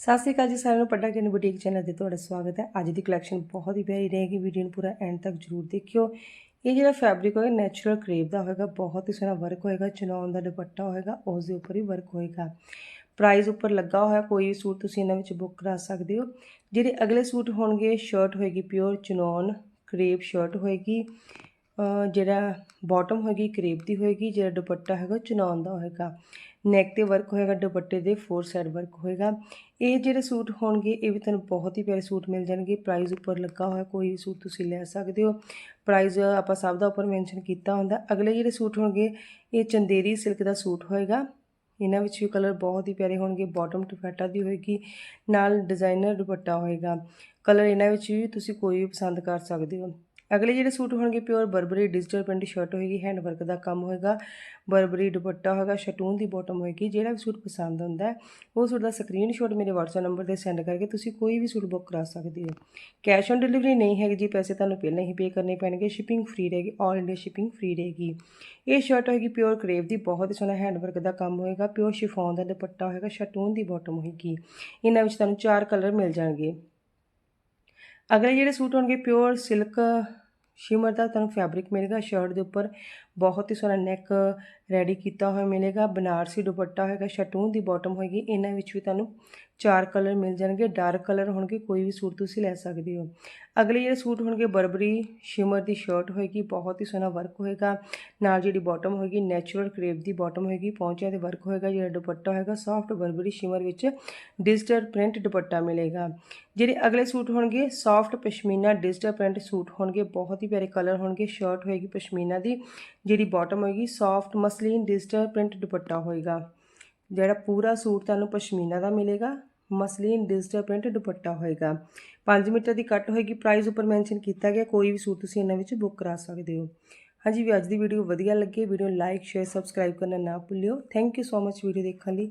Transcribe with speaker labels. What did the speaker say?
Speaker 1: ਸਤਿ ਸ਼੍ਰੀ ਅਕਾਲ ਜੀ ਸਾਰਿਆਂ ਨੂੰ, ਪੱਡਾ ਕਿਨ ਬੁਟੀਕ ਚੈਨਲ ਤੇ ਤੁਹਾਡਾ ਸਵਾਗਤ ਹੈ। ਅੱਜ ਦੀ ਕਲੈਕਸ਼ਨ ਬਹੁਤ ਹੀ ਪਿਆਰੀ ਰਹੇਗੀ ਵੀਡੀਓ ਨੂੰ ਪੂਰਾ ਐਂਡ ਤੱਕ ਜਰੂਰ ਦੇਖਿਓ। ਇਹ ਜਿਹੜਾ ਫੈਬਰਿਕ ਹੋਏਗਾ ਨੈਚੁਰਲ ਕਰੇਪ ਦਾ ਹੋਏਗਾ, ਬਹੁਤ ਹੀ ਸੋਹਣਾ ਵਰਕ ਹੋਏਗਾ ਚਨੌਨ ਦਾ ਦੁਪੱਟਾ ਹੋਏਗਾ ਉਸ ਦੇ ਉੱਪਰ ਹੀ ਵਰਕ ਹੋਏਗਾ। ਪ੍ਰਾਈਸ ਉੱਪਰ ਲੱਗਾ ਹੋਇਆ, ਕੋਈ ਵੀ ਸੂਟ ਤੁਸੀਂ ਇਹਨਾਂ ਵਿੱਚ ਬੁੱਕ ਕਰਾ ਸਕਦੇ ਹੋ। ਜਿਹੜੇ ਅਗਲੇ ਸੂਟ ਹੋਣਗੇ ਸ਼ਰਟ ਹੋਏਗੀ ਪਿਓਰ ਚਨੌਨ ਕਰੇਪ ਸ਼ਰਟ ਹੋਏਗੀ। ਜਿਹੜਾ ਬਾਟਮ ਹੋਏਗੀ ਕਰੇਪ ਦੀ ਹੋਏਗੀ, ਜਿਹੜਾ ਦੁਪੱਟਾ ਹੈਗਾ ਚਨੌਨ ਦਾ ਹੋਏਗਾ। ਨੈਕ ਤੇ ਵਰਕ ਹੋਏਗਾ, ਦੁਪੱਟੇ ਦੇ ਫੋਰ ਸਾਈਡ ਵਰਕ ਹੋਏਗਾ। ਇਹ ਜਿਹੜੇ ਸੂਟ ਹੋਣਗੇ, ਇਹ ਵੀ ਤੁਹਾਨੂੰ ਬਹੁਤ ਹੀ ਪਿਆਰੇ ਸੂਟ ਮਿਲ ਜਾਣਗੇ। ਪ੍ਰਾਈਸ ਉੱਪਰ ਲੱਗਾ ਹੋਇਆ, ਕੋਈ ਵੀ ਸੂਟ ਤੁਸੀਂ ਲੈ ਸਕਦੇ ਹੋ। ਪ੍ਰਾਈਸ ਆਪਾਂ ਸਭ ਦਾ ਉੱਪਰ ਮੈਂਸ਼ਨ ਕੀਤਾ ਹੁੰਦਾ। ਅਗਲੇ ਜਿਹੜੇ ਸੂਟ ਹੋਣਗੇ, ਇਹ ਚੰਦੇਰੀ ਸਿਲਕ ਦਾ ਸੂਟ ਹੋਏਗਾ। ਇਹਨਾਂ ਵਿੱਚ ਵੀ ਕਲਰ ਬਹੁਤ ਹੀ ਪਿਆਰੇ ਹੋਣਗੇ। ਬਾਟਮ ਟੁਫੈਟਾ ਦੀ ਹੋਏਗੀ, ਨਾਲ ਡਿਜ਼ਾਈਨਰ ਦੁਪੱਟਾ ਹੋਏਗਾ। ਕਲਰ ਇਹਨਾਂ ਵਿੱਚ ਵੀ ਤੁਸੀਂ ਕੋਈ ਵੀ ਪਸੰਦ ਕਰ ਸਕਦੇ ਹੋ। ਅਗਲੇ ਜਿਹੜੇ ਸੂਟ ਹੋਣਗੇ pure Burberry digital print shirt ਹੋਏਗੀ ਹੈਂਡ ਵਰਕ ਦਾ ਕੰਮ ਹੋਏਗਾ ਬਰਬਰੀ ਦੁਪੱਟਾ ਹੋਏਗਾ ਸ਼ਟੂਨ ਦੀ ਬਾਟਮ ਹੋਏਗੀ, ਜਿਹੜਾ ਵੀ ਸੂਟ ਪਸੰਦ ਹੁੰਦਾ ਉਹ ਸੂਟ ਦਾ ਸਕਰੀਨਸ਼ਾਟ ਮੇਰੇ WhatsApp ਨੰਬਰ ਤੇ ਸੈਂਡ ਕਰਕੇ ਤੁਸੀਂ ਕੋਈ ਵੀ ਸੂਟ ਬੁੱਕ ਕਰਾ ਸਕਦੇ ਹੋ। ਕੈਸ਼ ਔਨ ਡਿਲੀਵਰੀ ਨਹੀਂ ਹੈਗੀ ਜੀ, ਪੈਸੇ ਤੁਹਾਨੂੰ ਪਹਿਲਾਂ ਹੀ ਪੇ ਕਰਨੇ ਪੈਣਗੇ ਸ਼ਿਪਿੰਗ ਫ੍ਰੀ ਰਹੇਗੀ ਆਲ ਇੰਡੀਆ ਸ਼ਿਪਿੰਗ ਫ੍ਰੀ ਰਹੇਗੀ। ਇਹ ਸ਼ਰਟ ਹੋਏਗੀ ਪਿਓਰ ਕਰੇਵ ਦੀ, ਬਹੁਤ ਹੀ ਸੋਹਣਾ ਹੈਂਡ ਵਰਕ ਦਾ ਕੰਮ ਹੋਏਗਾ ਪਿਓਰ ਸ਼ਿਫੋਨ ਦਾ ਦੁਪੱਟਾ ਹੋਏਗਾ ਸ਼ਟੂਨ ਦੀ ਬਾਟਮ ਹੋਏਗੀ। ਇਹਨਾਂ ਵਿੱਚ ਤੁਹਾਨੂੰ ਚਾਰ ਕਲਰ ਮਿਲ ਜਾਣਗੇ। ਅਗਲੇ ਜਿਹੜੇ ਸੂਟ ਹੋਣਗੇ ਪਿਓਰ ਸਿਲਕ ਸ਼ਿਮਰ ਦਾ ਤੁਹਾਨੂੰ ਫੈਬਰਿਕ ਮਿਲੇਗਾ ਸ਼ਰਟ ਦੇ ਉੱਪਰ ਬਹੁਤ ਹੀ ਸੋਹਣਾ ਨੈਕ ਰੈਡੀ ਕੀਤਾ ਹੋਇਆ ਮਿਲੇਗਾ, ਬਨਾਰਸੀ ਦੁਪੱਟਾ ਹੋਏਗਾ, ਸ਼ਟੂਨ ਦੀ ਬਾਟਮ ਹੋਏਗੀ, ਇਹਨਾਂ ਵਿੱਚ ਵੀ ਤੁਹਾਨੂੰ ਚਾਰ ਕਲਰ ਮਿਲ ਜਾਣਗੇ ਡਾਰਕ ਕਲਰ ਹੋਣਗੇ, ਕੋਈ ਵੀ ਸੂਟ ਤੁਸੀਂ ਲੈ ਸਕਦੇ ਹੋ। ਅਗਲੇ ਜਿਹੜੇ ਸੂਟ ਹੋਣਗੇ, ਬਰਬਰੀ, ਸ਼ਿਮਰ ਦੀ ਸ਼ਰਟ ਹੋਏਗੀ, ਬਹੁਤ ਹੀ ਸੋਹਣਾ ਵਰਕ ਹੋਏਗਾ, ਨਾਲ ਜਿਹੜੀ ਬਾਟਮ ਹੋਏਗੀ ਨੈਚੁਰਲ ਕਰੇਪ ਦੀ ਬਾਟਮ ਹੋਏਗੀ, ਪੌਂਚਿਆਂ 'ਤੇ ਵਰਕ ਹੋਏਗਾ, ਜਿਹੜਾ ਦੁਪੱਟਾ ਹੋਏਗਾ ਸੌਫਟ ਬਰਬਰੀ, ਸ਼ਿਮਰ ਵਿੱਚ ਡਿਜੀਟਲ ਪ੍ਰਿੰਟ ਦੁਪੱਟਾ ਮਿਲੇਗਾ। ਜਿਹੜੇ ਅਗਲੇ ਸੂਟ ਹੋਣਗੇ soft pashmina digital print suit ਹੋਣਗੇ, ਬਹੁਤ ਹੀ ਪਿਆਰੇ ਕਲਰ ਹੋਣਗੇ ਸ਼ਰਟ ਹੋਏਗੀ ਪਸ਼ਮੀਨਾ ਦੀ, ਜਿਹੜੀ ਬਾਟਮ ਹੋਏਗੀ ਸੌਫਟ ਮਸਲੀਨ ਡਿਜੀਟਲ ਪ੍ਰਿੰਟ ਦੁਪੱਟਾ ਹੋਏਗਾ। ਜਿਹੜਾ ਪੂਰਾ ਸੂਟ ਤੁਹਾਨੂੰ ਪਸ਼ਮੀਨਾ ਦਾ ਮਿਲੇਗਾ ਮਸਲੀਨ ਡਿਜੀਟਲ ਪ੍ਰਿੰਟ ਦੁਪੱਟਾ ਹੋਏਗਾ। 5 ਮੀਟਰ ਦੀ ਕੱਟ ਹੋਏਗੀ ਪ੍ਰਾਈਸ ਉੱਪਰ ਮੈਂਸ਼ਨ ਕੀਤਾ ਗਿਆ, ਕੋਈ ਵੀ ਸੂਟ ਤੁਸੀਂ ਇਹਨਾਂ ਵਿੱਚ ਬੁੱਕ ਕਰਾ ਸਕਦੇ ਹੋ। ਹਾਂਜੀ ਵੀ ਅੱਜ ਦੀ ਵੀਡੀਓ ਵਧੀਆ ਲੱਗੇ ਵੀਡੀਓ ਲਾਈਕ ਸ਼ੇਅਰ ਸਬਸਕ੍ਰਾਈਬ ਕਰਨਾ ਨਾ ਭੁੱਲਿਓ। Thank you so much video ਦੇਖਣ ਲਈ।